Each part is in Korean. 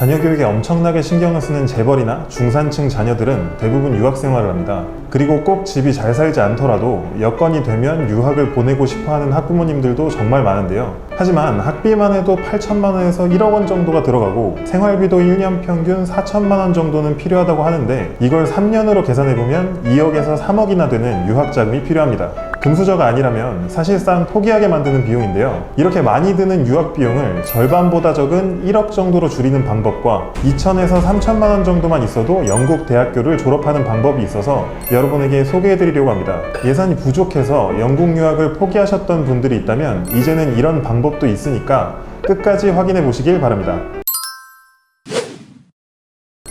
자녀 교육에 엄청나게 신경을 쓰는 재벌이나 중산층 자녀들은 대부분 유학 생활을 합니다. 그리고 꼭 집이 잘 살지 않더라도 여건이 되면 유학을 보내고 싶어 하는 학부모님들도 정말 많은데요. 하지만 학비만 해도 8천만 원에서 1억 원 정도가 들어가고 생활비도 1년 평균 4천만 원 정도는 필요하다고 하는데 이걸 3년으로 계산해 보면 2억에서 3억이나 되는 유학 자금이 필요합니다. 금수저가 아니라면 사실상 포기하게 만드는 비용인데요. 이렇게 많이 드는 유학 비용을 절반보다 적은 1억 정도로 줄이는 방법과 2천에서 3천만 원 정도만 있어도 영국 대학교를 졸업하는 방법이 있어서 여러분에게 소개해 드리려고 합니다. 예산이 부족해서 영국 유학을 포기하셨던 분들이 있다면 이제는 이런 방법도 있으니까 끝까지 확인해 보시길 바랍니다.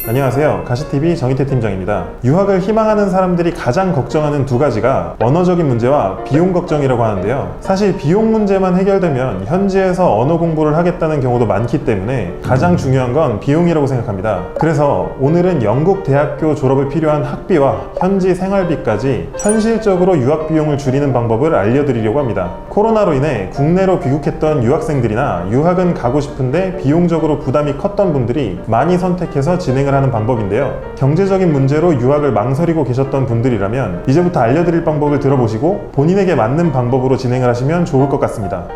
안녕하세요. 가시TV 정희태 팀장입니다. 유학을 희망하는 사람들이 가장 걱정하는 두 가지가 언어적인 문제와 비용 걱정이라고 하는데요. 사실 비용 문제만 해결되면 현지에서 언어 공부를 하겠다는 경우도 많기 때문에 가장 중요한 건 비용이라고 생각합니다. 그래서 오늘은 영국 대학교 졸업에 필요한 학비와 현지 생활비까지 현실적으로 유학 비용을 줄이는 방법을 알려드리려고 합니다. 코로나로 인해 국내로 귀국했던 유학생들이나 유학은 가고 싶은데 비용적으로 부담이 컸던 분들이 많이 선택해서 진행을 하는 방법인데요. 경제적인 문제로 유학을 망설이고 계셨던 분들이라면 이제부터 알려드릴 방법을 들어보시고 본인에게 맞는 방법으로 진행을 하시면 좋을 것 같습니다.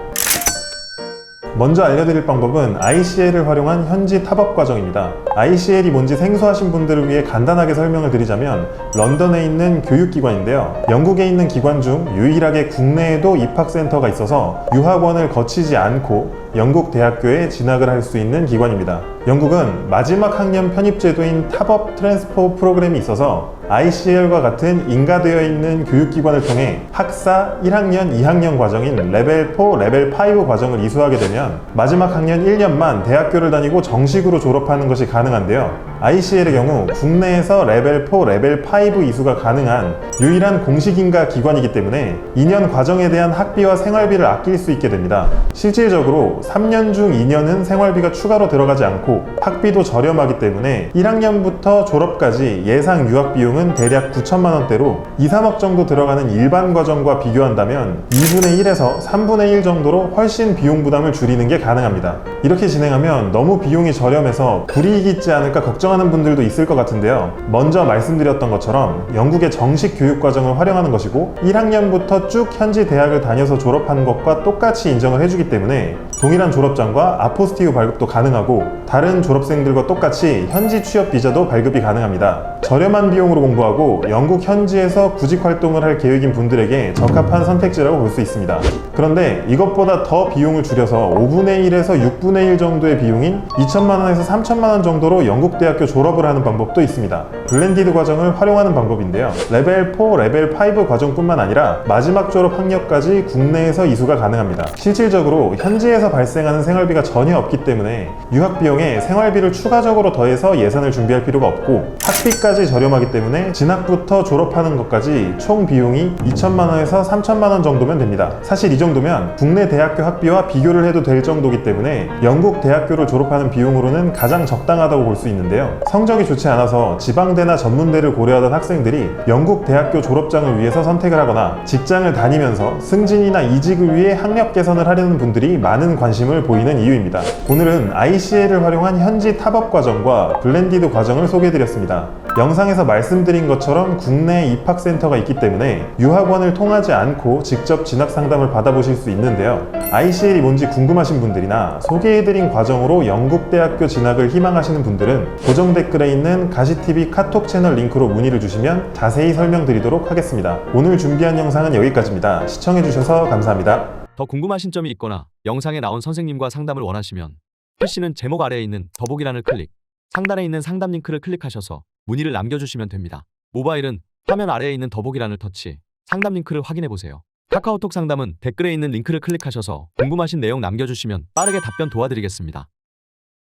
먼저 알려드릴 방법은 ICL을 활용한 현지 탑업 과정입니다. ICL이 뭔지 생소하신 분들을 위해 간단하게 설명을 드리자면 런던에 있는 교육기관인데요. 영국에 있는 기관 중 유일하게 국내에도 입학센터가 있어서 유학원을 거치지 않고 영국 대학교에 진학을 할 수 있는 기관입니다. 영국은 마지막 학년 편입 제도인 탑업 트랜스포 프로그램이 있어서 ICL과 같은 인가되어 있는 교육기관을 통해 학사 1학년, 2학년 과정인 레벨 4, 레벨 5 과정을 이수하게 되면 마지막 학년 1년만 대학교를 다니고 정식으로 졸업하는 것이 가능한데요. ICL의 경우 국내에서 레벨 4, 레벨 5 이수가 가능한 유일한 공식인가 기관이기 때문에 2년 과정에 대한 학비와 생활비를 아낄 수 있게 됩니다. 실질적으로 3년 중 2년은 생활비가 추가로 들어가지 않고 학비도 저렴하기 때문에 1학년부터 졸업까지 예상 유학 비용은 대략 9천만 원대로 2, 3억 정도 들어가는 일반 과정과 비교한다면 2분의 1에서 3분의 1 정도로 훨씬 비용 부담을 줄이는 게 가능합니다. 이렇게 진행하면 너무 비용이 저렴해서 불이익이 있지 않을까 걱정 하는 분들도 있을 것 같은데요. 먼저 말씀드렸던 것처럼 영국의 정식 교육 과정을 활용하는 것이고 1학년부터 쭉 현지 대학을 다녀서 졸업하는 것과 똑같이 인정을 해주기 때문에 동일한 졸업장과 아포스티우 발급도 가능하고 다른 졸업생들과 똑같이 현지 취업 비자도 발급이 가능합니다. 저렴한 비용으로 공부하고 영국 현지에서 구직 활동을 할 계획인 분들에게 적합한 선택지라고 볼 수 있습니다. 그런데 이것보다 더 비용을 줄여서 5분의 1에서 6분의 1 정도의 비용인 2천만 원에서 3천만 원 정도로 영국 대학교 졸업을 하는 방법도 있습니다. 블렌디드 과정을 활용하는 방법인데요. 레벨 4, 레벨 5 과정뿐만 아니라 마지막 졸업 학력까지 국내에서 이수가 가능합니다. 실질적으로 현지에서 발생하는 생활비가 전혀 없기 때문에 유학 비용에 생활비를 추가적으로 더해서 예산을 준비할 필요가 없고 학비까지 저렴하기 때문에 진학부터 졸업하는 것까지 총 비용이 2천만 원에서 3천만 원 정도면 됩니다. 사실 이 정도면 국내 대학교 학비와 비교를 해도 될 정도기 때문에 영국 대학교를 졸업하는 비용으로는 가장 적당하다고 볼 수 있는데요. 성적이 좋지 않아서 지방대나 전문대를 고려하던 학생들이 영국 대학교 졸업장을 위해서 선택을 하거나 직장을 다니면서 승진이나 이직을 위해 학력 개선을 하려는 분들이 많은 관심을 보이는 이유입니다. 오늘은 ICL을 활용한 현지 탑업 과정과 블렌디드 과정을 소개해드렸습니다. 영상에서 말씀드린 것처럼 국내 입학센터가 있기 때문에 유학원을 통하지 않고 직접 진학 상담을 받아보실 수 있는데요. ICL이 뭔지 궁금하신 분들이나 소개해드린 과정으로 영국 대학교 진학을 희망하시는 분들은 고정 댓글에 있는 가시TV 카톡 채널 링크로 문의를 주시면 자세히 설명드리도록 하겠습니다. 오늘 준비한 영상은 여기까지입니다. 시청해주셔서 감사합니다. 더 궁금하신 점이 있거나 영상에 나온 선생님과 상담을 원하시면 글씨는 제목 아래에 있는 더보기란을 클릭, 상단에 있는 상담 링크를 클릭하셔서 문의를 남겨주시면 됩니다. 모바일은 화면 아래에 있는 더보기란을 터치, 상담 링크를 확인해 보세요. 카카오톡 상담은 댓글에 있는 링크를 클릭하셔서 궁금하신 내용 남겨주시면 빠르게 답변 도와드리겠습니다.